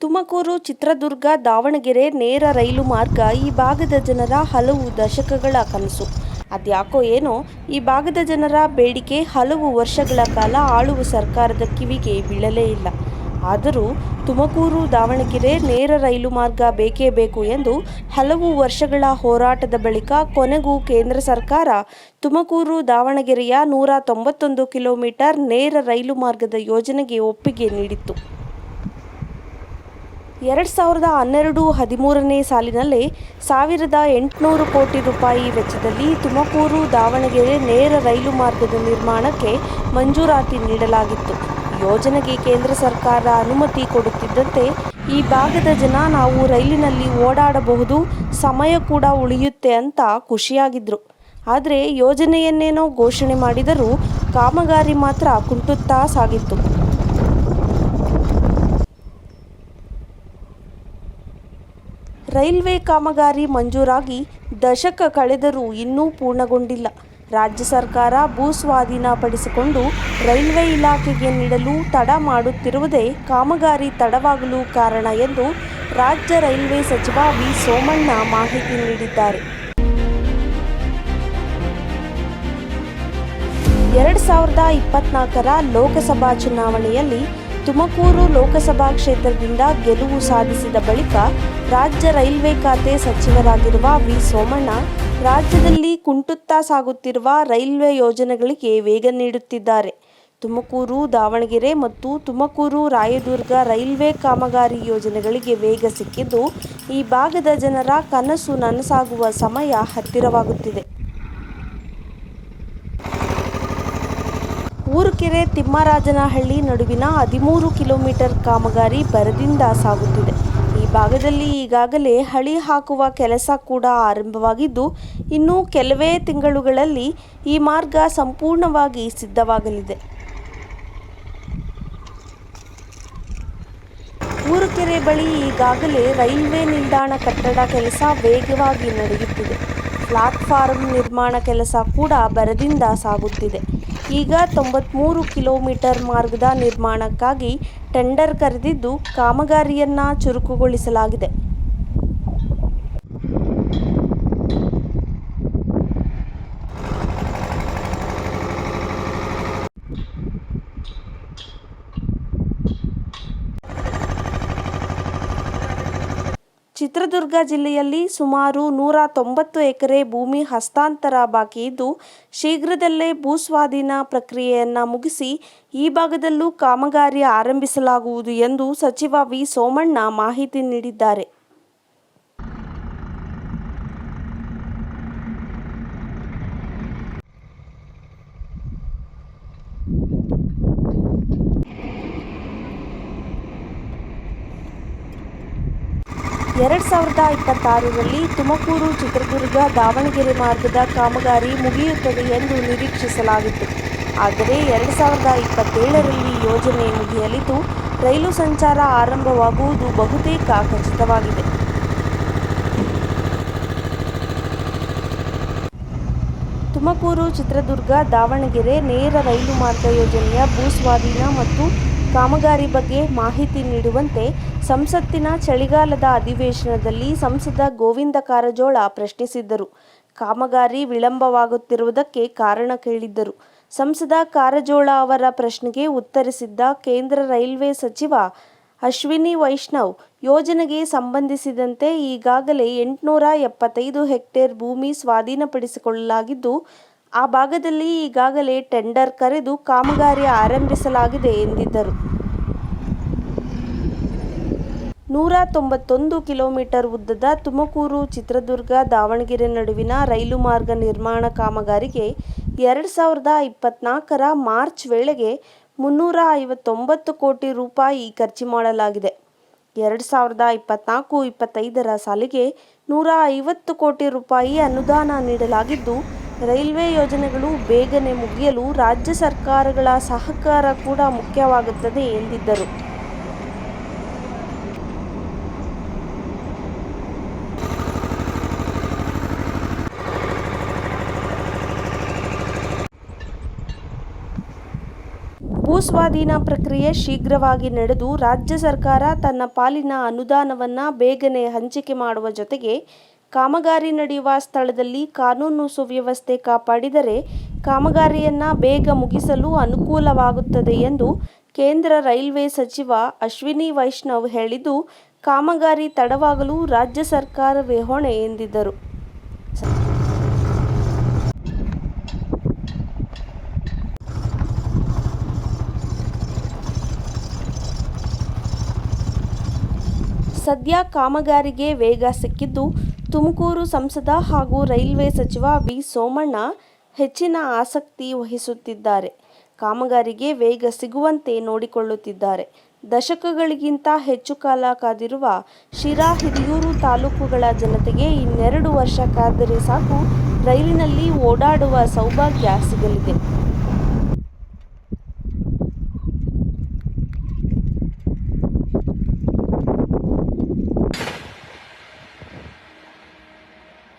ತುಮಕೂರು, ಚಿತ್ರದುರ್ಗ, ದಾವಣಗೆರೆ ನೇರ ರೈಲು ಮಾರ್ಗ ಈ ಭಾಗದ ಜನರ ಹಲವು ದಶಕಗಳ ಕನಸು. ಅದ್ಯಾಕೋ ಏನೋ, ಈ ಭಾಗದ ಜನರ ಬೇಡಿಕೆ ಹಲವು ವರ್ಷಗಳ ಕಾಲ ಆಳುವ ಸರ್ಕಾರದ ಕಿವಿಗೆ ಬೀಳಲೇ ಇಲ್ಲ. ಆದರೂ ತುಮಕೂರು, ದಾವಣಗೆರೆ ನೇರ ರೈಲು ಮಾರ್ಗ ಬೇಕೇ ಬೇಕು ಎಂದು ಹಲವು ವರ್ಷಗಳ ಹೋರಾಟದ ಬಳಿಕ ಕೊನೆಗೂ ಕೇಂದ್ರ ಸರ್ಕಾರ ತುಮಕೂರು, ದಾವಣಗೆರೆಯ ನೂರ ತೊಂಬತ್ತೊಂದು ಕಿಲೋಮೀಟರ್ ನೇರ ರೈಲು ಮಾರ್ಗದ ಯೋಜನೆಗೆ ಒಪ್ಪಿಗೆ ನೀಡಿತ್ತು. ಎರಡು ಸಾವಿರದ ಹನ್ನೆರಡು ಹದಿಮೂರನೇ ಸಾಲಿನಲ್ಲಿ ಸಾವಿರದ ಎಂಟುನೂರು ಕೋಟಿ ರೂಪಾಯಿ ವೆಚ್ಚದಲ್ಲಿ ತುಮಕೂರು ದಾವಣಗೆರೆ ನೇರ ರೈಲು ಮಾರ್ಗದ ನಿರ್ಮಾಣಕ್ಕೆ ಮಂಜೂರಾತಿ ನೀಡಲಾಗಿತ್ತು. ಯೋಜನೆಗೆ ಕೇಂದ್ರ ಸರ್ಕಾರ ಅನುಮತಿ ಕೊಡುತ್ತಿದ್ದಂತೆ ಈ ಭಾಗದ ಜನ ನಾವು ರೈಲಿನಲ್ಲಿ ಓಡಾಡಬಹುದು, ಸಮಯ ಕೂಡ ಉಳಿಯುತ್ತೆ ಅಂತ ಖುಷಿಯಾಗಿದ್ರು. ಆದರೆ ಯೋಜನೆಯನ್ನೇನೋ ಘೋಷಣೆ ಮಾಡಿದರೂ ಕಾಮಗಾರಿ ಮಾತ್ರ ಕುಂಟುತ್ತಾ ಸಾಗಿತ್ತು. ರೈಲ್ವೆ ಕಾಮಗಾರಿ ಮಂಜೂರಾಗಿ ದಶಕ ಕಳೆದರೂ ಇನ್ನೂ ಪೂರ್ಣಗೊಂಡಿಲ್ಲ. ರಾಜ್ಯ ಸರ್ಕಾರ ಭೂಸ್ವಾಧೀನ ಪಡಿಸಿಕೊಂಡು ರೈಲ್ವೆ ಇಲಾಖೆಗೆ ನೀಡಲು ತಡ ಮಾಡುತ್ತಿರುವುದೇ ಕಾಮಗಾರಿ ತಡವಾಗಲು ಕಾರಣ ಎಂದು ರಾಜ್ಯ ರೈಲ್ವೆ ಸಚಿವ ವಿ. ಸೋಮಣ್ಣ ಮಾಹಿತಿ ನೀಡಿದ್ದಾರೆ. ಎರಡು ಸಾವಿರದ ಇಪ್ಪತ್ನಾಲ್ಕರ ಲೋಕಸಭಾ ಚುನಾವಣೆಯಲ್ಲಿ ತುಮಕೂರು ಲೋಕಸಭಾ ಕ್ಷೇತ್ರದಿಂದ ಗೆಲುವು ಸಾಧಿಸಿದ ಬಳಿಕ ರಾಜ್ಯ ರೈಲ್ವೆ ಖಾತೆ ಸಚಿವರಾಗಿರುವ ವಿ. ಸೋಮಣ್ಣ, ರಾಜ್ಯದಲ್ಲಿ ಕುಂಟುತ್ತಾ ಸಾಗುತ್ತಿರುವ ರೈಲ್ವೆ ಯೋಜನೆಗಳಿಗೆ ವೇಗ ನೀಡುತ್ತಿದ್ದಾರೆ. ತುಮಕೂರು, ದಾವಣಗೆರೆ ಮತ್ತು ತುಮಕೂರು ರಾಯದುರ್ಗ ರೈಲ್ವೆ ಕಾಮಗಾರಿ ಯೋಜನೆಗಳಿಗೆ ವೇಗ ಸಿಕ್ಕಿದ್ದು, ಈ ಭಾಗದ ಜನರ ಕನಸು ನನಸಾಗುವ ಸಮಯ ಹತ್ತಿರವಾಗುತ್ತಿದೆ. ಊರುಕೆರೆ ತಿಮ್ಮರಾಜನಹಳ್ಳಿ ನಡುವಿನ ಹದಿಮೂರು ಕಿಲೋಮೀಟರ್ ಕಾಮಗಾರಿ ಬರದಿಂದ ಸಾಗುತ್ತಿದೆ. ಭಾಗದಲ್ಲಿ ಈಗಾಗಲೇ ಹಳಿ ಹಾಕುವ ಕೆಲಸ ಕೂಡ ಆರಂಭವಾಗಿದ್ದು, ಇನ್ನು ಕೆಲವೇ ತಿಂಗಳುಗಳಲ್ಲಿ ಈ ಮಾರ್ಗ ಸಂಪೂರ್ಣವಾಗಿ ಸಿದ್ಧವಾಗಲಿದೆ. ಊರುಕೆರೆ ಬಳಿ ಈಗಾಗಲೇ ರೈಲ್ವೆ ನಿಲ್ದಾಣ ಕಟ್ಟಡ ಕೆಲಸ ವೇಗವಾಗಿ ನಡೆಯುತ್ತಿದೆ. ಪ್ಲಾಟ್ಫಾರ್ಮ್ ನಿರ್ಮಾಣ ಕೆಲಸ ಕೂಡ ಭರದಿಂದ ಸಾಗುತ್ತಿದೆ. ಈಗ ತೊಂಬತ್ಮೂರು ಕಿಲೋಮೀಟರ್ ಮಾರ್ಗದ ನಿರ್ಮಾಣಕ್ಕಾಗಿ ಟೆಂಡರ್ ಕರೆದಿದ್ದು ಕಾಮಗಾರಿಯನ್ನ ಚುರುಕುಗೊಳಿಸಲಾಗಿದೆ. ಚಿತ್ರದುರ್ಗ ಜಿಲ್ಲೆಯಲ್ಲಿ ಸುಮಾರು ನೂರ ತೊಂಬತ್ತು ಎಕರೆ ಭೂಮಿ ಹಸ್ತಾಂತರ ಬಾಕಿ ಇದ್ದು, ಶೀಘ್ರದಲ್ಲೇ ಭೂಸ್ವಾಧೀನ ಪ್ರಕ್ರಿಯೆಯನ್ನು ಮುಗಿಸಿ ಈ ಭಾಗದಲ್ಲೂ ಕಾಮಗಾರಿ ಆರಂಭಿಸಲಾಗುವುದು ಎಂದು ಸಚಿವ ವಿ ಸೋಮಣ್ಣ ಮಾಹಿತಿ ನೀಡಿದ್ದಾರೆ. ಎರಡು ಸಾವಿರದ ಇಪ್ಪತ್ತಾರರಲ್ಲಿ ತುಮಕೂರು, ಚಿತ್ರದುರ್ಗ, ದಾವಣಗೆರೆ ಮಾರ್ಗದ ಕಾಮಗಾರಿ ಮುಗಿಯುತ್ತದೆ ಎಂದು ನಿರೀಕ್ಷಿಸಲಾಗಿತ್ತು. ಆದರೆ ಎರಡ್ ಸಾವಿರದ ಇಪ್ಪತ್ತೇಳರಲ್ಲಿ ಯೋಜನೆ ಮುಗಿಯಲಿದ್ದು, ರೈಲು ಸಂಚಾರ ಆರಂಭವಾಗುವುದು ಬಹುತೇಕ ಖಚಿತವಾಗಿದೆ. ತುಮಕೂರು, ಚಿತ್ರದುರ್ಗ, ದಾವಣಗೆರೆ ನೇರ ರೈಲು ಮಾರ್ಗ ಯೋಜನೆಯ ಭೂಸ್ವಾಧೀನ ಮತ್ತು ಕಾಮಗಾರಿ ಬಗ್ಗೆ ಮಾಹಿತಿ ನೀಡುವಂತೆ ಸಂಸತ್ತಿನ ಚಳಿಗಾಲದ ಅಧಿವೇಶನದಲ್ಲಿ ಸಂಸದ ಗೋವಿಂದ ಕಾರಜೋಳ ಪ್ರಶ್ನಿಸಿದ್ದರು. ಕಾಮಗಾರಿ ವಿಳಂಬವಾಗುತ್ತಿರುವುದಕ್ಕೆ ಕಾರಣ ಕೇಳಿದ್ದರು. ಸಂಸದ ಕಾರಜೋಳ ಅವರ ಪ್ರಶ್ನೆಗೆ ಉತ್ತರಿಸಿದ್ದ ಕೇಂದ್ರ ರೈಲ್ವೆ ಸಚಿವ ಅಶ್ವಿನಿ ವೈಷ್ಣವ್, ಯೋಜನೆಗೆ ಸಂಬಂಧಿಸಿದಂತೆ ಈಗಾಗಲೇ ಎಂಟುನೂರ ಎಪ್ಪತ್ತೈದು ಹೆಕ್ಟೇರ್ ಭೂಮಿ ಸ್ವಾಧೀನಪಡಿಸಿಕೊಳ್ಳಲಾಗಿದ್ದು ಆ ಭಾಗದಲ್ಲಿ ಈಗಾಗಲೇ ಟೆಂಡರ್ ಕರೆದು ಕಾಮಗಾರಿ ಆರಂಭಿಸಲಾಗಿದೆ ಎಂದಿದ್ದರು. ನೂರ ತೊಂಬತ್ತೊಂದು ಕಿಲೋಮೀಟರ್ ಉದ್ದದ ತುಮಕೂರು ಚಿತ್ರದುರ್ಗ ದಾವಣಗೆರೆ ನಡುವಿನ ರೈಲು ಮಾರ್ಗ ನಿರ್ಮಾಣ ಕಾಮಗಾರಿಗೆ ಎರಡು ಸಾವಿರದ ಇಪ್ಪತ್ನಾಲ್ಕರ ಮಾರ್ಚ್ ವೇಳೆಗೆ ಮುನ್ನೂರ ಐವತ್ತೊಂಬತ್ತು ಕೋಟಿ ರೂಪಾಯಿ ಖರ್ಚು ಮಾಡಲಾಗಿದೆ. ಎರಡು ಸಾವಿರದ ಇಪ್ಪತ್ನಾಲ್ಕು ಇಪ್ಪತ್ತೈದರ ಸಾಲಿಗೆ ನೂರ ಐವತ್ತು ಕೋಟಿ ರೂಪಾಯಿ ಅನುದಾನ ನೀಡಲಾಗಿದ್ದು ರೈಲ್ವೆ ಯೋಜನೆಗಳು ಬೇಗನೆ ಮುಗಿಯಲು ರಾಜ್ಯ ಸರ್ಕಾರಗಳ ಸಹಕಾರ ಕೂಡ ಮುಖ್ಯವಾಗುತ್ತದೆ ಎಂದಿದ್ದರು. ಭೂಸ್ವಾಧೀನ ಪ್ರಕ್ರಿಯೆ ಶೀಘ್ರವಾಗಿ ನಡೆದು ರಾಜ್ಯ ಸರ್ಕಾರ ತನ್ನ ಪಾಲಿನ ಅನುದಾನವನ್ನು ಬೇಗನೆ ಹಂಚಿಕೆ ಮಾಡುವ ಜೊತೆಗೆ ಕಾಮಗಾರಿ ನಡೆಯುವ ಸ್ಥಳದಲ್ಲಿ ಕಾನೂನು ಸುವ್ಯವಸ್ಥೆ ಕಾಪಾಡಿದರೆ ಕಾಮಗಾರಿಯನ್ನ ಬೇಗ ಮುಗಿಸಲು ಅನುಕೂಲವಾಗುತ್ತದೆ ಎಂದು ಕೇಂದ್ರ ರೈಲ್ವೆ ಸಚಿವ ಅಶ್ವಿನಿ ವೈಷ್ಣವ್ ಹೇಳಿದ್ದು, ಕಾಮಗಾರಿ ತಡವಾಗಲು ರಾಜ್ಯ ಸರ್ಕಾರವೇ ಹೊಣೆ ಎಂದಿದ್ದರು. ಸದ್ಯ ಕಾಮಗಾರಿಗೆ ವೇಗ ಸಿಕ್ಕಿದ್ದು ತುಮಕೂರು ಸಂಸದ ಹಾಗೂ ರೈಲ್ವೆ ಸಚಿವ ವಿ. ಸೋಮಣ್ಣ ಹೆಚ್ಚಿನ ಆಸಕ್ತಿ ವಹಿಸುತ್ತಿದ್ದಾರೆ. ಕಾಮಗಾರಿಗೆ ವೇಗ ಸಿಗುವಂತೆ ನೋಡಿಕೊಳ್ಳುತ್ತಿದ್ದಾರೆ. ದಶಕಗಳಿಗಿಂತ ಹೆಚ್ಚು ಕಾಲ ಕಾದಿರುವ ಶಿರಾ ಹಿರಿಯೂರು ತಾಲೂಕುಗಳ ಜನತೆಗೆ ಇನ್ನೆರಡು ವರ್ಷ ಕಾದರೆ ಸಾಕು ರೈಲಿನಲ್ಲಿ ಓಡಾಡುವ ಸೌಭಾಗ್ಯ ಸಿಗಲಿದೆ.